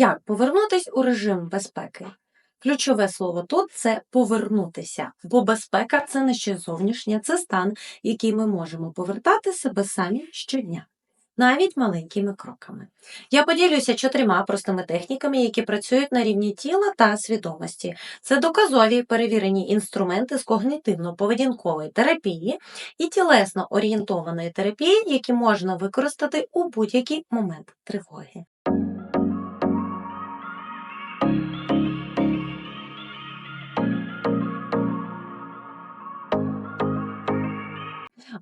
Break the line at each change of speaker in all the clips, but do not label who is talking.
Як повернутись у режим безпеки? Ключове слово тут це повернутися, бо безпека це не щось зовнішнє, це стан, який ми можемо повертати себе самі щодня, навіть маленькими кроками. Я поділюся чотирма простими техніками, які працюють на рівні тіла та свідомості. Це доказові перевірені інструменти з когнітивно-поведінкової терапії і тілесно орієнтованої терапії, які можна використати у будь-який момент тривоги.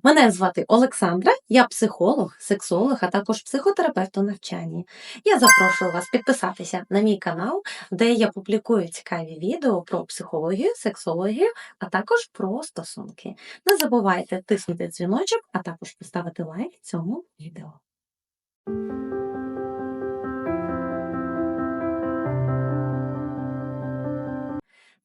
Мене звати Олександра, я психолог, сексолог, а також психотерапевт у навчанні. Я запрошую вас підписатися на мій канал, де я публікую цікаві відео про психологію, сексологію, а також про стосунки. Не забувайте тиснути дзвіночок, а також поставити лайк цьому відео.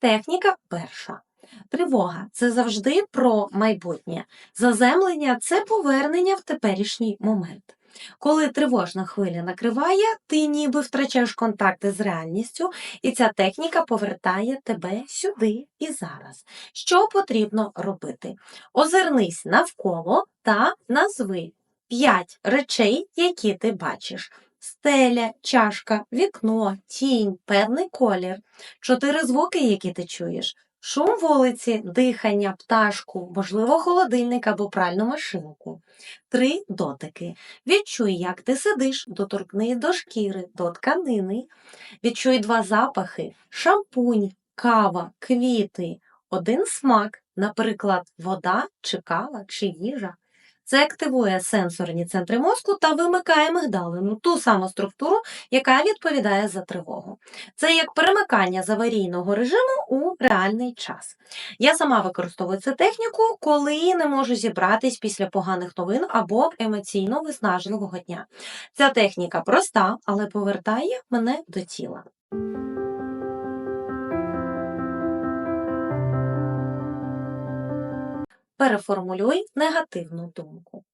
Техніка перша. Тривога це завжди про майбутнє. Заземлення це повернення в теперішній момент. Коли тривожна хвиля накриває, ти ніби втрачаєш контакти з реальністю, і ця техніка повертає тебе сюди і зараз. Що потрібно робити? Озирнись навколо та назви п'ять речей, які ти бачиш. Стеля, чашка, вікно, тінь, певний колір, чотири звуки, які ти чуєш, Шум вулиці, дихання, пташку, можливо, холодильник або пральну машинку. Три дотики. Відчуй, як ти сидиш, доторкни до шкіри, до тканини. Відчуй два запахи: шампунь, кава, квіти, один смак, наприклад, вода, чи кава, чи їжа. Це активує сенсорні центри мозку та вимикає мигдалину, ту саму структуру, яка відповідає за тривогу. Це як перемикання з аварійного режиму у реальний час. Я сама використовую цю техніку, коли не можу зібратись після поганих новин або емоційно виснажливого дня. Ця техніка проста, але повертає мене до тіла. Переформулюй негативну думку.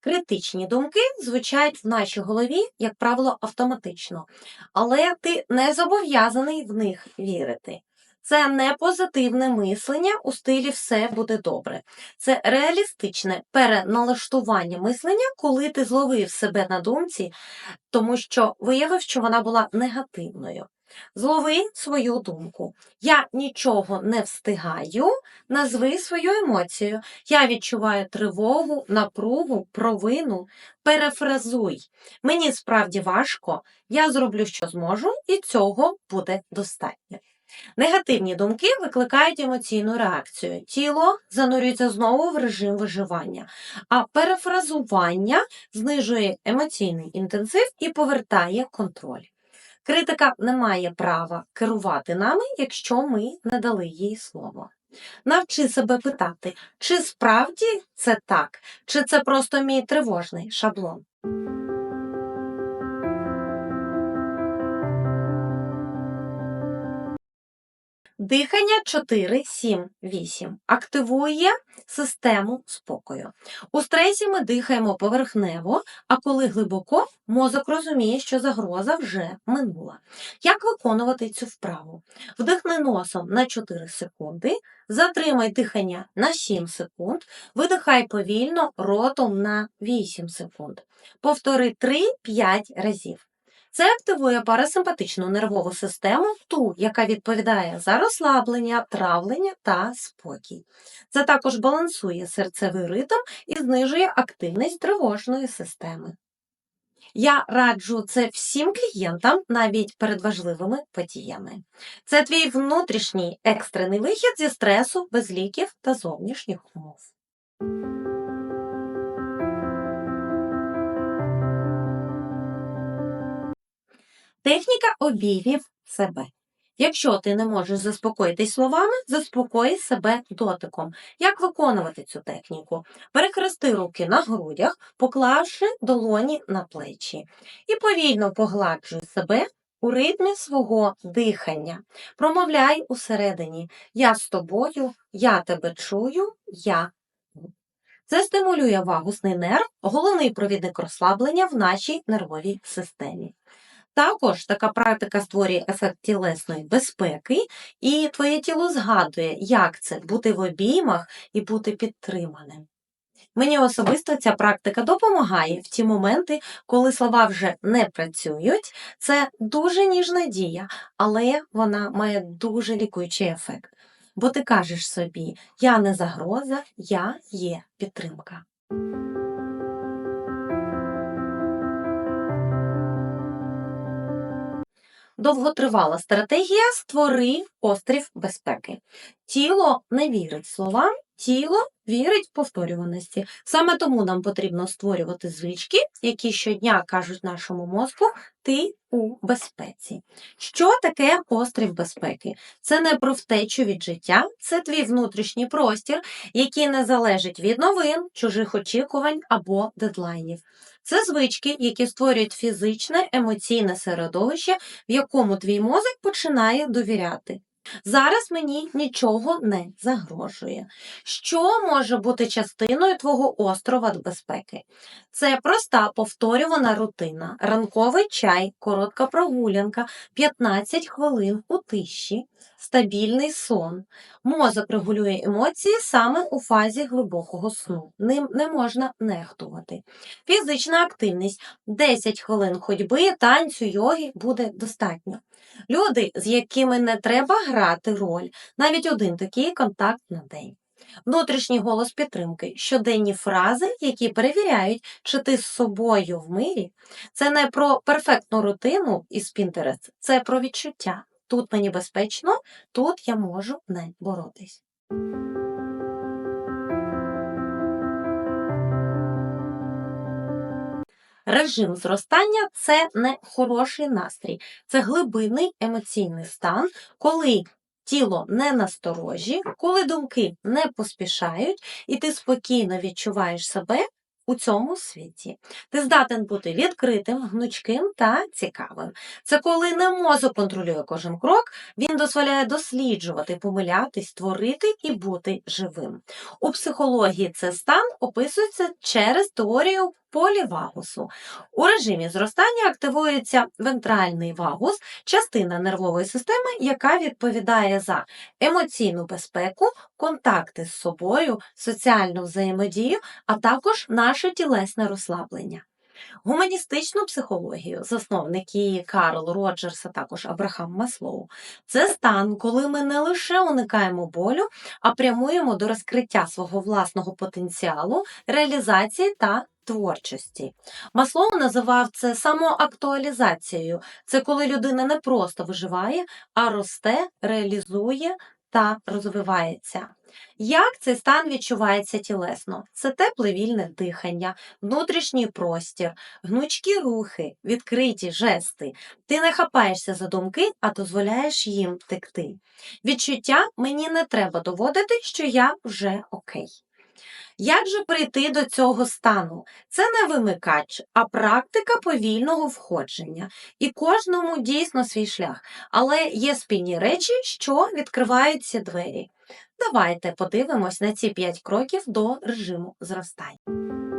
Критичні думки звучать в нашій голові, як правило, автоматично, але ти не зобов'язаний в них вірити. Це не позитивне мислення у стилі все буде добре. Це реалістичне переналаштування мислення, коли ти зловив себе на думці, тому що виявив, що вона була негативною. Злови свою думку. Я нічого не встигаю, назви свою емоцію. Я відчуваю тривогу, напругу, провину. Перефразуй. Мені справді важко, я зроблю, що зможу, і цього буде достатньо. Негативні думки викликають емоційну реакцію. Тіло занурюється знову в режим виживання, а перефразування знижує емоційний інтенсив і повертає контроль. Критика не має права керувати нами, якщо ми не дали їй слово. Навчи себе питати, чи справді це так, чи це просто мій тривожний шаблон. Дихання 4, 7, 8 активує систему спокою. У стресі ми дихаємо поверхнево, а коли глибоко, мозок розуміє, що загроза вже минула. Як виконувати цю вправу? Вдихни носом на 4 секунди, затримай дихання на 7 секунд, видихай повільно ротом на 8 секунд. Повтори 3-5 разів. Це активує парасимпатичну нервову систему, ту, яка відповідає за розслаблення, травлення та спокій. Це також балансує серцевий ритм і знижує активність тривожної системи. Я раджу це всім клієнтам навіть перед важливими подіями. Це твій внутрішній екстрений вихід зі стресу без ліків та зовнішніх умов. Техніка обіймів себе. Якщо ти не можеш заспокоїтись словами, заспокой себе дотиком. Як виконувати цю техніку? Перехрести руки на грудях, поклавши долоні на плечі. І повільно погладжуй себе у ритмі свого дихання. Промовляй усередині Я з тобою, я тебе чую, я. Це стимулює вагусний нерв, головний провідник розслаблення в нашій нервовій системі. Також така практика створює ефект тілесної безпеки, і твоє тіло згадує, як це бути в обіймах і бути підтриманим. Мені особисто ця практика допомагає в ті моменти, коли слова вже не працюють. Це дуже ніжна дія, але вона має дуже лікуючий ефект. Бо ти кажеш собі, я не загроза, я є підтримка. Довготривала стратегія створи острів безпеки. Тіло не вірить словам, тіло вірить повторюваності. Саме тому нам потрібно створювати звички, які щодня кажуть нашому мозку ти у безпеці. Що таке острів безпеки? Це не про втечу від життя, це твій внутрішній простір, який не залежить від новин, чужих очікувань або дедлайнів. Це звички, які створюють фізичне, емоційне середовище, в якому твій мозок починає довіряти. Зараз мені нічого не загрожує. Що може бути частиною твого острова безпеки? Це проста повторювана рутина, ранковий чай, коротка прогулянка, 15 хвилин у тиші, стабільний сон. Мозок регулює емоції саме у фазі глибокого сну. Ним не можна нехтувати. Фізична активність 10 хвилин ходьби, танцю, йоги буде достатньо. Люди, з якими не треба грати роль, навіть один такий контакт на день. Внутрішній голос підтримки, щоденні фрази, які перевіряють, чи ти з собою в мирі, це не про перфектну рутину із Pinterest, це про відчуття. Тут мені безпечно, тут я можу не боротись. Режим зростання це не хороший настрій, це глибинний емоційний стан, коли тіло не насторожі, коли думки не поспішають, і ти спокійно відчуваєш себе у цьому світі. Ти здатен бути відкритим, гнучким та цікавим. Це коли не мозок контролює кожен крок, він дозволяє досліджувати, помилятись, творити і бути живим. У психології цей стан описується через теорію полівагусу. У режимі зростання активується вентральний вагус, частина нервової системи, яка відповідає за емоційну безпеку, контакти з собою, соціальну взаємодію, а також наше тілесне розслаблення. Гуманістичну психологію, засновники Карл Роджерс, а також Абрахам Маслоу, це стан, коли ми не лише уникаємо болю, а прямуємо до розкриття свого власного потенціалу, реалізації та творчості. Маслоу називав це самоактуалізацією. Це коли людина не просто виживає, а росте, реалізує та розвивається. Як цей стан відчувається тілесно? Це тепле вільне дихання, внутрішній простір, гнучкі рухи, відкриті жести. Ти не хапаєшся за думки, а дозволяєш їм текти. Відчуття мені не треба доводити, що я вже окей. Як же прийти до цього стану? Це не вимикач, а практика повільного входження. І кожному дійсно свій шлях. Але є спільні речі, що відкривають ці двері. Давайте подивимось на ці 5 кроків до режиму зростання.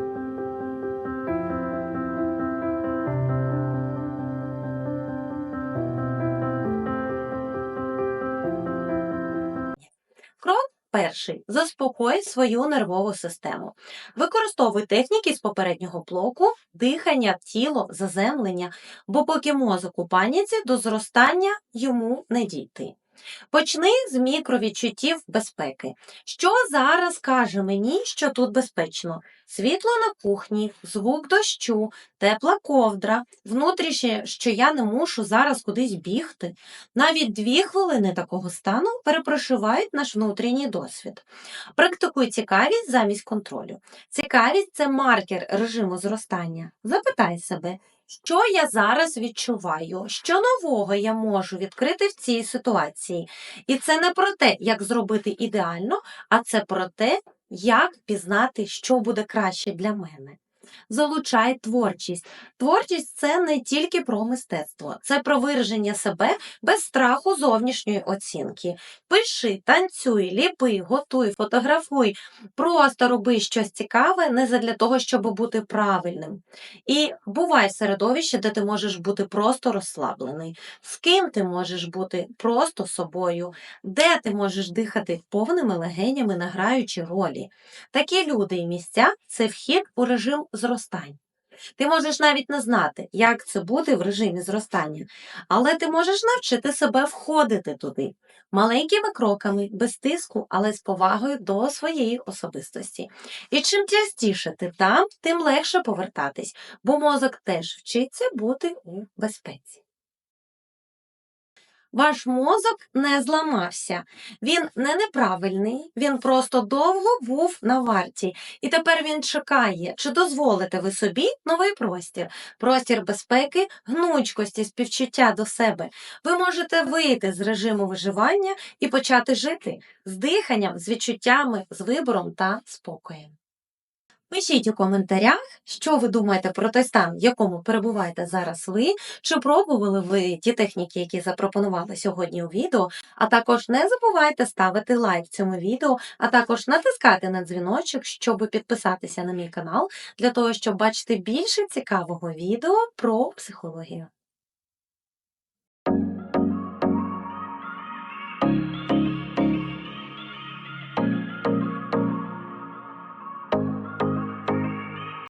Перший. Заспокой свою нервову систему. Використовуй техніки з попереднього блоку, дихання, тіло, заземлення, бо поки мозок у паніці, до зростання йому не дійти. Почни з мікровідчуттів безпеки. Що зараз каже мені, що тут безпечно? Світло на кухні, звук дощу, тепла ковдра, внутрішнє, що я не мушу зараз кудись бігти. Навіть дві хвилини такого стану перепрошивають наш внутрішній досвід. Практикуй цікавість замість контролю. Цікавість це маркер режиму зростання. Запитай себе, що я зараз відчуваю, що нового я можу відкрити в цій ситуації. І це не про те, як зробити ідеально, а це про те, як пізнати, що буде краще для мене. Залучай творчість. Творчість це не тільки про мистецтво, це про вираження себе без страху зовнішньої оцінки. Пиши, танцюй, ліпи, готуй, фотографуй. Просто роби щось цікаве не задля того, щоб бути правильним. І бувай в середовищі, де ти можеш бути просто розслаблений, з ким ти можеш бути просто собою, де ти можеш дихати повними легенями, награючи ролі. Такі люди і місця це вхід у режим зростань. Ти можеш навіть не знати, як це буде в режимі зростання, але ти можеш навчити себе входити туди маленькими кроками, без тиску, але з повагою до своєї особистості. І чим частіше ти там, тим легше повертатись, бо мозок теж вчиться бути у безпеці. Ваш мозок не зламався. Він не неправильний, він просто довго був на варті. І тепер він чекає, чи дозволите ви собі новий простір, простір безпеки, гнучкості, співчуття до себе. Ви можете вийти з режиму виживання і почати жити з диханням, з відчуттями, з вибором та спокоєм. Пишіть у коментарях, що ви думаєте про той стан, в якому перебуваєте зараз ви, чи пробували ви ті техніки, які запропонували сьогодні у відео. А також не забувайте ставити лайк цьому відео, а також натискати на дзвіночок, щоб підписатися на мій канал, для того, щоб бачити більше цікавого відео про психологію.